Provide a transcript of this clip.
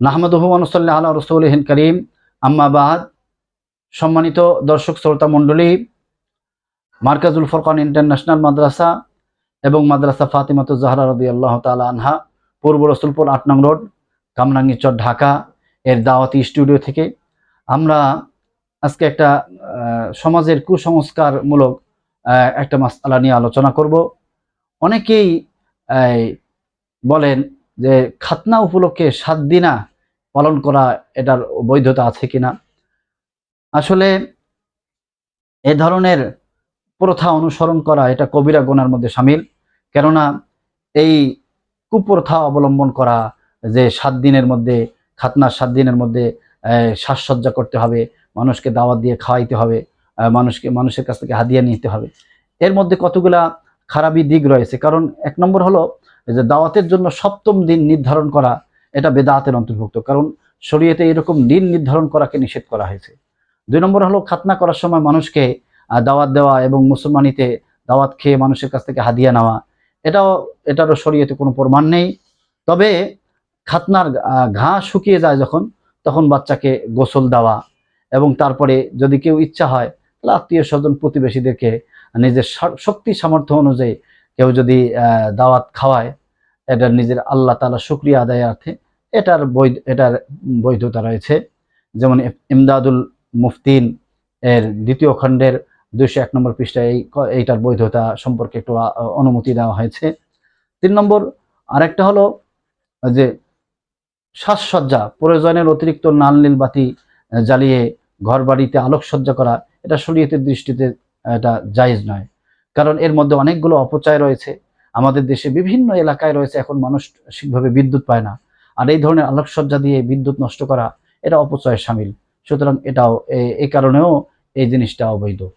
নাহমদহু আনুসাল্লাহ আল্লাহ রসুলহিন করিম। আম্মাবাদ সম্মানিত দর্শক, শ্রোতা মণ্ডলী, মার্কাজুল ফরকান ইন্টারন্যাশনাল মাদ্রাসা এবং মাদ্রাসা ফাতিমাতু জাহরা রদি আল্লাহ তালা আনহা, পূর্ব রসুলপুর আট নং রোড কামরাঙ্গিচর ঢাকা। এর দাওয়াতি স্টুডিও থেকে আমরা আজকে একটা সমাজের কুসংস্কারমূলক একটা মাসালা নিয়ে আলোচনা করব। অনেকেই বলেন যে খাতনা উপলক্ষে সাত দিনা পালন করা এটার বৈধতা আছে কিনা? আসলে এ ধরনের প্রথা অনুসরণ করা এটা কবিরা গোনার মধ্যে সামিল। কেননা এই কুপ্রথা অবলম্বন করা যে সাত দিনের মধ্যে, খাতনার সাত দিনের মধ্যে সাজসজ্জা করতে হবে, মানুষকে দাওয়াত দিয়ে খাওয়াইতে হবে মানুষকে, মানুষের কাছ থেকে হাদিয়া নিতে হবে। এর মধ্যে কতগুলা খারাপই দিক রয়েছে? কারণ এক নম্বর হলো যে দাওয়াতের জন্য সপ্তম দিন নির্ধারণ করা, এটা বেদাতের অন্তর্ভুক্ত। কারণ শরীয়তে এরকম দিন নির্ধারণ করাকে নিষেধ করা হয়েছে। দুই নম্বর হলো খাতনা করার সময় মানুষকে দাওয়াত দেওয়া এবং মুসলমানিতে দাওয়াত খেয়ে মানুষের কাছ থেকে হাদিয়া নেওয়া, এটাও, এটারও শরীয়তে কোনো প্রমাণ নেই। তবে খাতনার ঘা শুকিয়ে যায় যখন, তখন বাচ্চাকে গোসল দেওয়া এবং তারপরে যদি কেউ ইচ্ছা হয়, তাহলে আত্মীয় স্বজন প্রতিবেশীদেরকে নিজের শক্তি সামর্থ্য অনুযায়ী কেউ যদি দাওয়াত খাওয়ায় এটা নিজের আল্লাহ তালা শুক্রিয়া আদায়ার্থে এটার বৈধ, এটার বৈধতা রয়েছে। যেমন ইমদাদুল মুফতিন এর দ্বিতীয় খণ্ডের দুইশো এক নম্বর পৃষ্ঠায় এই এইটার বৈধতা সম্পর্কে একটু অনুমতি দেওয়া হয়েছে। তিন নম্বর, আরেকটা হলো যে সাজসজ্জা, প্রয়োজনের অতিরিক্ত নাল নীল বাতি জ্বালিয়ে ঘর বাড়িতে আলোকসজ্জা করা, এটা শরীয়তের দৃষ্টিতে এটা জায়েজ নয়। কারণ এর মধ্যে অনেকগুলো অপচয় রয়েছে। আমাদের দেশে বিভিন্ন এলাকায় রয়েছে, এখন মানুষ ঠিকভাবে বিদ্যুৎ পায় না। আর এই ধরনের আলোকসজ্জা দিয়ে বিদ্যুৎ নষ্ট করা, এটা অপচয়ের সামিল। সুতরাং এটাও এ- কারণেও এই জিনিসটা অবৈধ।